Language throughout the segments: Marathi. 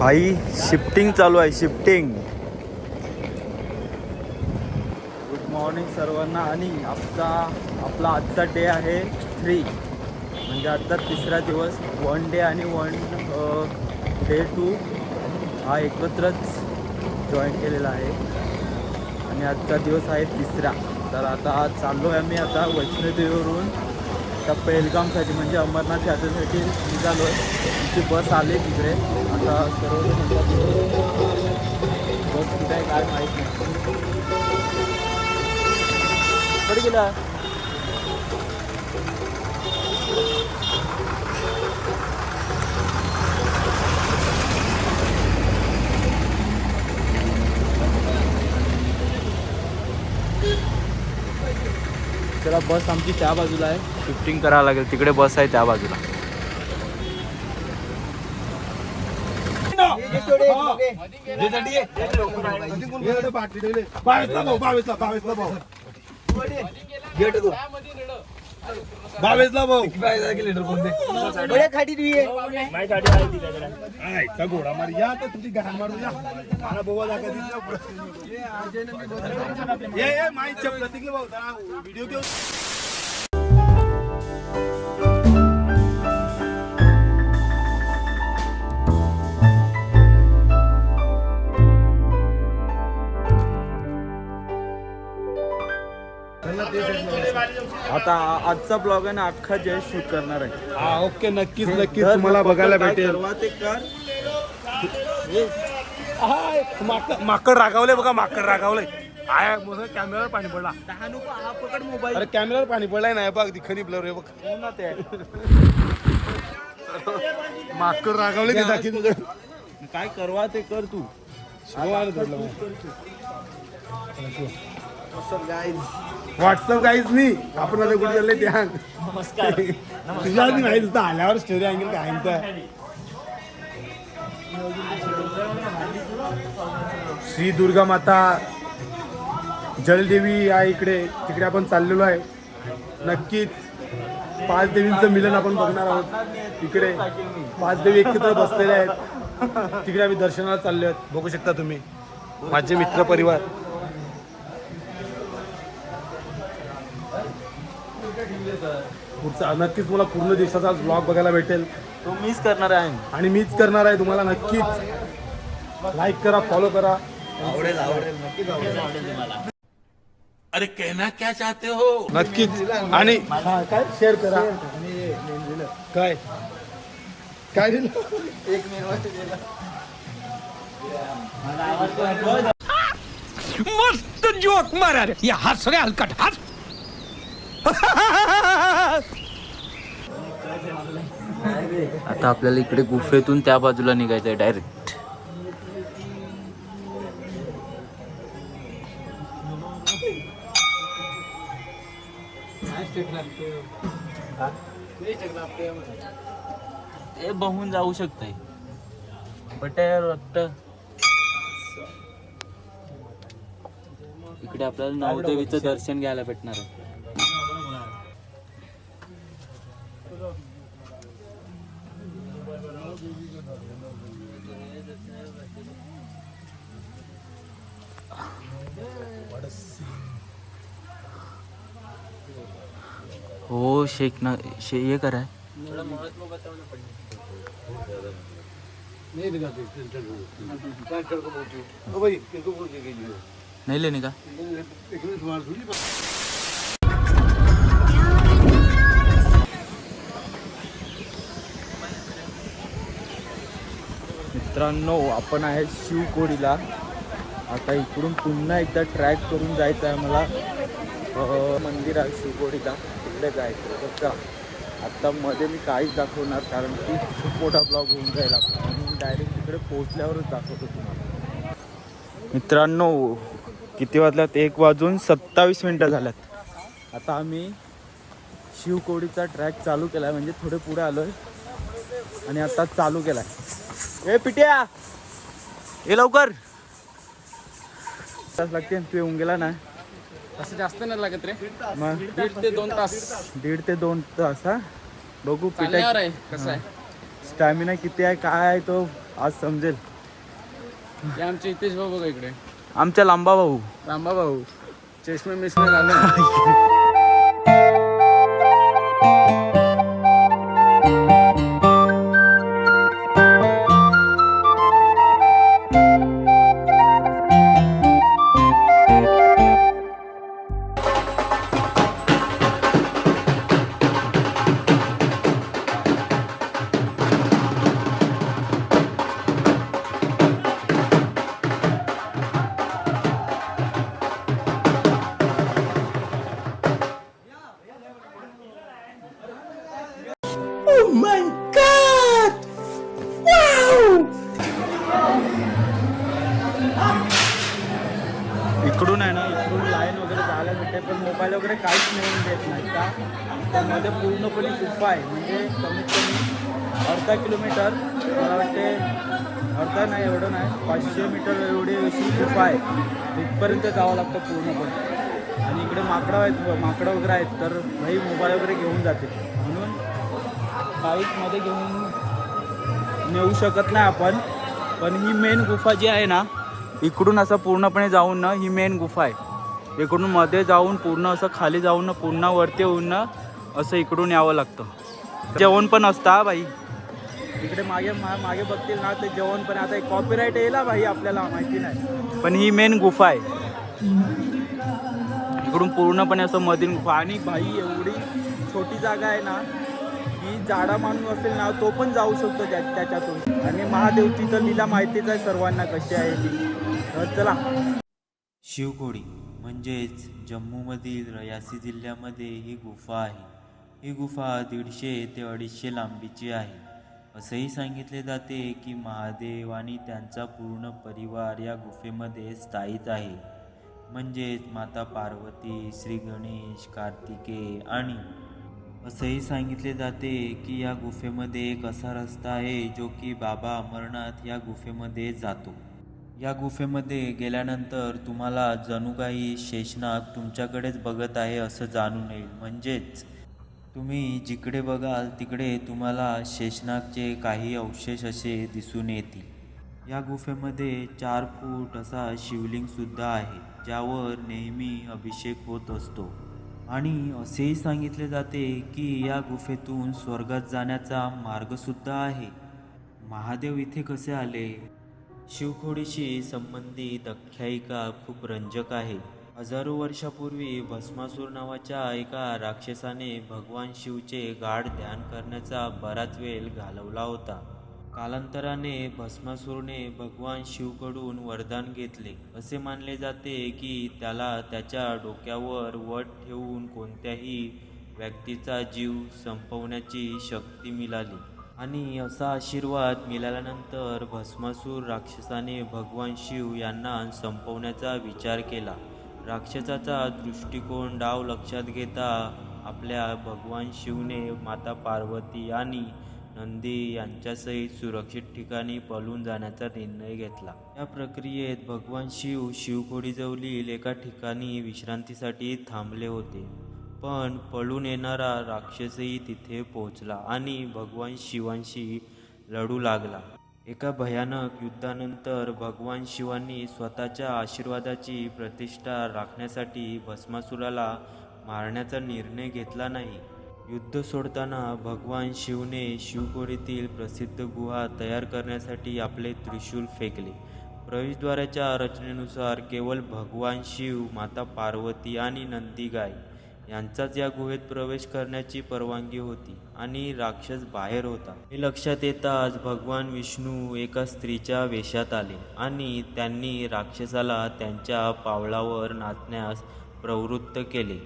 भाई शिफ्टिंग चालू आहे शिफ्टिंग गुड मॉर्निंग सर्वांना. आणि आजचा आपला आजचा डे आहे थ्री म्हणजे आजचा तिसरा दिवस. वन डे आणि वन डे टू हा एकत्रच जॉईन केलेला आहे. आणि आजचा दिवस आहे तिसरा. तर आता चाललो आहे मी आता वैष्णोदेवीवरून. आता पेलगामसाठी म्हणजे अंबरनाथ यात्रेसाठी निघालो आहे. आमची बस आली तिकडे. आता सर्व बस कुठे आहे काय माहीत नाही. गेला? चला बस आमची त्या बाजूला आहे शिफ्टिंग करावं लागेल तिकडे बस आहे त्या बाजूला बावीसला भाऊ बावीसला बावीसला भाऊ. बावीसला भाऊ आयचा घोडा मार. या तर तुझी गाण मारू या. मला बोवा माई चपला तिकडे भाऊ व्हिडिओ घेऊ आता आजचा ब्लॉग आहे ना अख्खा जय शूट करणार आहे. हा ओके नक्कीच नक्कीच. दर तुम्हाला बघायला काय भेटेल. करवा ते कर. हाय, माकड माकड रागावले बघा माकड रागावले आय मोठं कॅमेरावर पाणी पडला. हा नको हा पकड मोबाईल अरे कॅमेरावर पाणी पडलाय ना हे बघ दिखणी ब्लर रे बघ. ना ते. माकड रागावले ते दाखी काय करवा ते कर तू. व्हॉट्सअप काहीच नाही आपण आता कुठे चालले त्या नमस्कार तुझ्या आधी माहिती होतं आल्यावर स्टोरी आणेल काय तर श्री दुर्गा माता जलदेवी आहे इकडे तिकडे आपण चाललेलो आहे नक्कीच पाच देवींचं मिलन आपण बघणार आहोत इकडे पाच देवी एकत्र बसलेल्या आहेत तिकडे आम्ही दर्शनाला चाललो आहेत बघू शकता तुम्ही. माझे मित्र परिवार पुढचा नक्कीच मला पूर्ण दिवसाचा ब्लॉग बघायला भेटेल. तू मिस करणार आहे आणि मीच करणार आहे तुम्हाला नक्कीच लाईक करा फॉलो करा. आवडेल आवडेल नक्कीच आवडेल. आवडेल तुम्हाला अरे कहना क्या चाहते हो? नक्कीच. आणि हा, काय? शेअर करा. काय? काय दिलं? मस्त जोक मारा रे. या हस रे हलकट. हस आता आपल्याला इकडे गुफेतून त्या बाजूला निघायचं आहे डायरेक्ट ते बहून जाऊ शकतंय. बटर वाटत इकडे आपल्याला नवदेवीचं दर्शन घ्यायला भेटणार आहे. हो शेक ना शे ये करा नहीं लेने का। मित्रांनो आपण आहे शिवकोडीला आता इकडून पुन्हा एकदा ट्रॅक करून जायचं आहे मला. मंदिर आहे शिवकोडीला तिकडे जायचं तर चला आत्ता मध्ये मी काहीच दाखवणार कारण की खूप मोठा ब्लॉग होऊन जाईल आपला आणि मी डायरेक्ट तिकडे पोहोचल्यावरच दाखवतो तुम्हाला. मित्रांनो किती वाजल्यात? एक वाजून सत्तावीस मिनटं झाल्यात. आता आम्ही शिवकोडीचा ट्रॅक चालू केला आहे म्हणजे थोडे पुढे आलो आहे आणि आता चालू केला आहे ए पिट्या! ये लवकर! तास लागते तू येऊन गेला ना? असं जास्त नाही लागत रे. मग? दीड ते दोन तास. दीड ते दोन तास हा? बघू आहे कसं आहे? स्टॅमिना किती आहे काय आहे तो आज समजेल. हे आमचे हितेश भाऊ बघा इकडे. आमच्या लांबा भाऊ. रांबा भाऊ. चष्मे घालून. इकडून आहे ना. इकडून लाईन वगैरे जायला भेटते पण मोबाईल वगैरे काहीच नेऊन देत नाही. का? त्यामध्ये पूर्णपणे गुफा आहे. म्हणजे कमीत कमी अर्धा किलोमीटर मला वाटते अर्धा नाही एवढं नाही पाचशे मीटर एवढी अशी गुफा आहे. तिथपर्यंत जावं लागतं पूर्णपणे. आणि इकडे माकडं आहेत हो, माकडं वगैरे आहेत तर भाई मोबाईल वगैरे घेऊन जाते. म्हणून बाईकमध्ये घेऊन नेऊ शकत नाही आपण. पण ही मेन गुफा जी आहे ना इकडून असं पूर्णपणे जाऊन ना ही मेन गुफा आहे. इकडून मध्ये जाऊन पूर्ण असं खाली जाऊन ना पुन्हा वरती येऊन ना असं इकडून यावं लागतं. जेवण पण असतं बाई इकडे मागे मा- मागे बघतील ना ते जेवण पण आता कॉपीराईट येईल भाई आपल्याला माहिती नाही. पण ही मेन गुफा आहे. इकडून पूर्णपणे असं मधील गुफा आणि भाई एवढी छोटी जागा आहे ना की जाडा माणूस असेल ना तो पण जाऊ शकतो त्या त्याच्यातून. आणि महादेवची तर लीला माहितीच आहे सर्वांना कशी आहे ती. तर चला. शिवकोडी म्हणजेच जम्मूमधील रयासी जिल्ह्यामध्ये ही गुफा आहे. ही गुफा दीडशे ते अडीचशे लांबीची आहे. असंही सांगितले जाते की महादेव आणि त्यांचा पूर्ण परिवार या गुफेमध्ये स्थायिक आहे. म्हणजेच माता पार्वती श्री गणेश कार्तिके आणि असंही सांगितले जाते की या गुफेमध्ये एक असा रस्ता आहे जो की बाबा अमरनाथ या गुफेमध्ये जातो. या गुफेमध्ये गेल्यानंतर तुम्हाला जणू काही शेषनाग तुमच्याकडेच बघत आहे असं जाणून येईल. म्हणजेच तुम्ही जिकडे बघाल तिकडे तुम्हाला शेषनागचे काही अवशेष असे दिसून येतील. या गुफेमध्ये चार फूट असा शिवलिंगसुद्धा आहे ज्यावर नेहमी अभिषेक होत असतो. आणि असेही सांगितले जाते की या गुफेतून स्वर्गात जाण्याचा मार्गसुद्धा आहे. महादेव इथे कसे आले? शिवखोडीशी संबंधित आख्यायिका खूप रंजक आहे. हजारो वर्षापूर्वी भस्मासूर नावाच्या एका राक्षसाने भगवान शिवचे गाढ ध्यान करण्याचा बराच वेळ घालवला होता. कालांतराने भस्मासूरने भगवान शिवकडून वरदान घेतले. असे मानले जाते की त्याला त्याच्या डोक्यावर वट ठेवून कोणत्याही व्यक्तीचा जीव संपवण्याची शक्ती मिळाली. आणि असा आशीर्वाद मिळाल्यानंतर भस्मासूर राक्षसाने भगवान शिव यांना संपवण्याचा विचार केला. राक्षसाचा दृष्टिकोन डाव लक्षात घेता आपल्या भगवान शिवने माता पार्वती आणि नंदी यांच्यासहित सुरक्षित ठिकाणी पळून जाण्याचा निर्णय घेतला. या प्रक्रियेत भगवान शिव शिवखोडीजवळील एका ठिकाणी विश्रांतीसाठी थांबले होते. पण पळून येणारा राक्षसही तिथे पोहोचला आणि भगवान शिवांशी लढू लागला. एका भयानक युद्धानंतर भगवान शिवांनी स्वतःच्या आशीर्वादाची प्रतिष्ठा राखण्यासाठी भस्मासुराला मारण्याचा निर्णय घेतला नाही. युद्ध सोडताना भगवान शिवने शिवखोरीतील प्रसिद्ध गुहा तयार करण्यासाठी आपले त्रिशूल फेकले. प्रवेशद्वाराच्या रचनेनुसार केवळ भगवान शिव माता पार्वती आणि नंदीगाय यांचाच या गुहेत प्रवेश करण्याची परवानगी होती आणि राक्षस बाहेर होता. हे लक्षात येताच भगवान विष्णू एका स्त्रीच्या वेशात आले आणि त्यांनी राक्षसाला त्यांच्या पावलावर नाचण्यास प्रवृत्त केले.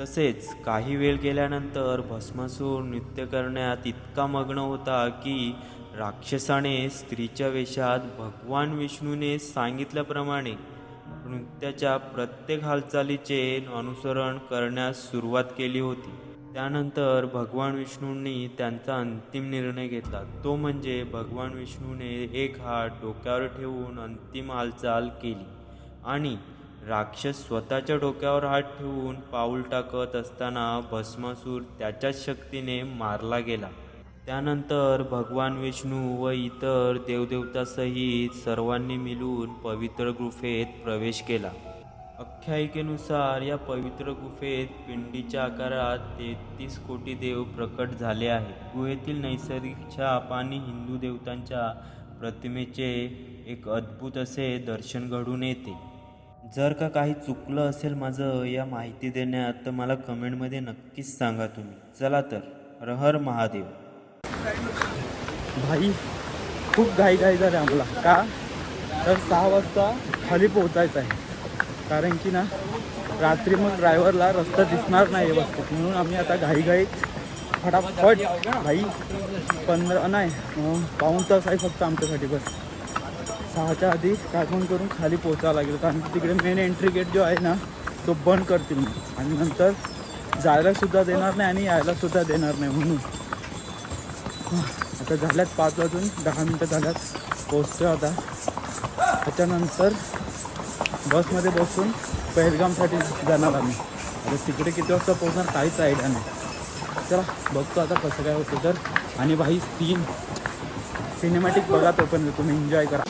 तसेच काही वेळ गेल्यानंतर भस्मासूर नृत्य करण्यात इतका मग्न होता की राक्षसाने स्त्रीच्या वेशात भगवान विष्णूने सांगितल्याप्रमाणे नृत्याच्या प्रत्येक हालचालीचे अनुसरण करण्यास सुरुवात केली होती. त्यानंतर भगवान विष्णूंनी त्यांचा अंतिम निर्णय घेतला. तो म्हणजे भगवान विष्णूने एक हात डोक्यावर ठेवून अंतिम हालचाल केली आणि राक्षस स्वतःच्या डोक्यावर हात ठेवून पाऊल टाकत असताना भस्मासूर त्याच्याच शक्तीने मारला गेला. त्यानंतर भगवान विष्णू व इतर देवदेवतासहित सर्वांनी मिळून पवित्र गुफेत प्रवेश केला. आख्यायिकेनुसार या पवित्र गुफेत पिंडीच्या आकारात तेहतीस कोटी देव प्रकट झाले आहेत. गुहेतील नैसर्गिक छाप आणि हिंदू देवतांच्या प्रतिमेचे एक अद्भुत असे दर्शन घडून येते. जर का काही चुकलं असेल माझं या माहिती देण्यात तर मला कमेंटमध्ये नक्कीच सांगा तुम्ही. चला तर रहर महादेव. भाई खूप घाई घाई झाली आम्हाला. का? तर सहा वाजता खाली पोहोचायचं आहे. कारण की ना रात्री मग ड्रायव्हरला रस्ता दिसणार नाही व्यवस्थित म्हणून आम्ही आता घाईघाईत फटाफट भाई पंधरा नाही पाऊन पाऊण तास आहे फक्त आमच्यासाठी बस. सहाच्या आधी काय करून खाली पोहोचावं लागेल. कारण की तिकडे मेन एंट्री गेट जो आहे ना तो बंद करतील मग. आणि नंतर जायलासुद्धा देणार नाही आणि यायलासुद्धा देणार नाही म्हणून. आता झाल्यात पाच वाजून दहा मिनटं झाल्यात. पोचतो आता. त्याच्यानंतर बसमध्ये बसून पहलगामसाठी जाणार आम्ही. आता तिकडे किती वाजता पोहोचणार काहीच आयडिया नाही. चला बघतो आता कसं काय होतं तर. आणि भाई सीन सिनेमॅटिक बघा तोपर्यंत तुम्ही एन्जॉय करा.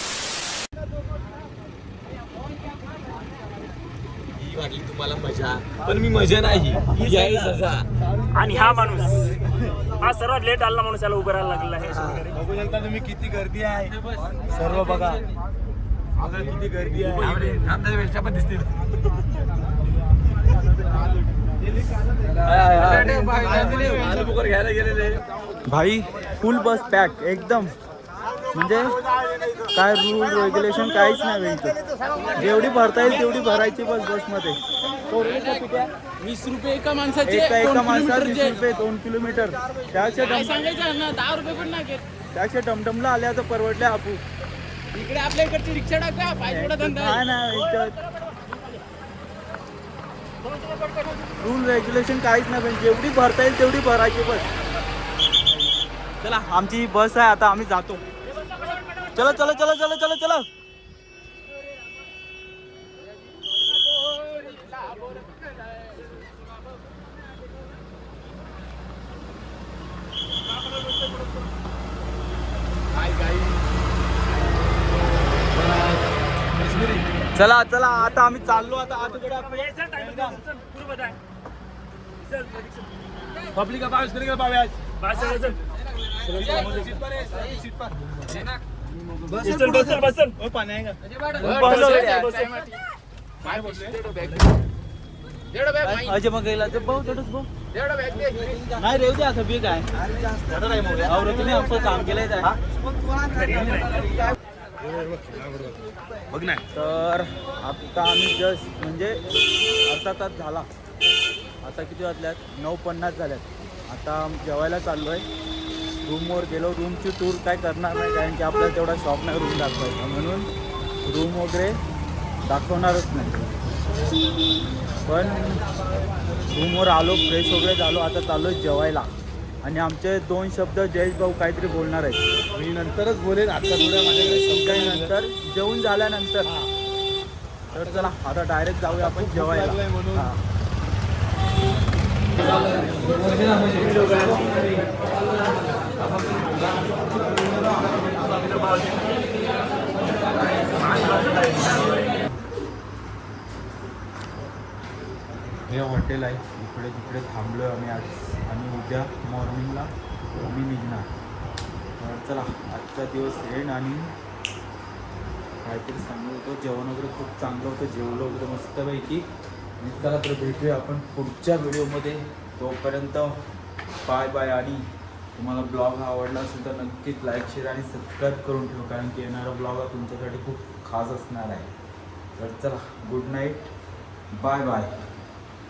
काही आता आवाज आणि हा माणूस हा सर्वात लेट आलेला माणूस याला उभं राहायला आहे. शेवटी. बघू शकता तुम्ही किती गर्दी आहे. सर्व बघा. किती गर्दी आहे. पण दिसतील. भाई फुल बस पॅक एकदम. म्हणजे काय रूल रेग्युलेशन काहीच नाही इथं जेवढी भरता येईल तेवढी भरायची बस बसमध्ये. वीस रुपये एका माणसाचे एका एका माणसाला वीस. रुपये दोन किलोमीटर. त्याच्या सांगायचं दहा रुपये पण नाही. त्याच्या टमटमला आल्या तर परवडल्या आपू. इकडे आपल्या इकडची रिक्षा टाका पाहिजे धंदा. नाही रूल रेग्युलेशन काहीच नाही पण जेवढी भरता येईल तेवढी भरायची बस. चला आमची बस आहे आता आम्ही जातो. चला चला चला चला चला चला. चला चला आता आम्ही चाललो आता आतकडे पब्लिक पावेस कधी पावेस बसल, बसल, बसल. पाणी आहे का. अजय मग गेला तर भाऊ तेवढंच भाऊ नाही रेव दे आता बिग आहे और तुम्ही आमचं काम केलंय बघ ना. तर आता आम्ही जस्ट म्हणजे अर्धा तास झाला. आता किती वाजल्यात? नऊ पन्नास झाल्यात. आता जेवायला चाललो आहे रूमवर गेलो रूमची टूर काय करणार नाही कारण की आपल्याला तेवढा शॉप नाही रूम दाखवायचा. म्हणून रूम वगैरे दाखवणारच नाही. पण रूमवर आलो फ्रेश वगैरे झालो आता चाललो जेवायला. आणि आमचे दोन शब्द जयेश भाऊ काहीतरी बोलणार आहेत. मी नंतरच बोलेन आता थोड्या माझ्याकडे शब्द काही नाही. नंतर जेवून झाल्यानंतर. तर चला आता डायरेक्ट जाऊया आपण जेवायला. म्हणून. हे हॉटेल आहे. इकडे तिकडे थांबलो आम्ही आज. आणि उद्या मॉर्निंगला आम्ही निघणार. तर चला आजचा दिवस एंड आणि काहीतरी सांगत होतं. जेवण वगैरे खूप चांगलं होतं. जेवलं वगैरे मस्तपैकी. आणि चला तर भेटूया आपण पुढच्या व्हिडिओमध्ये तोपर्यंत बाय बाय आणि तुम्हाला ब्लॉग हा आवडला असेल तर नक्कीच लाईक शेअर आणि सबस्क्राईब करून ठेवा कारण की येणारा ब्लॉग हा तुमच्यासाठी खूप खास असणार आहे. तर चला गुड नाईट बाय बाय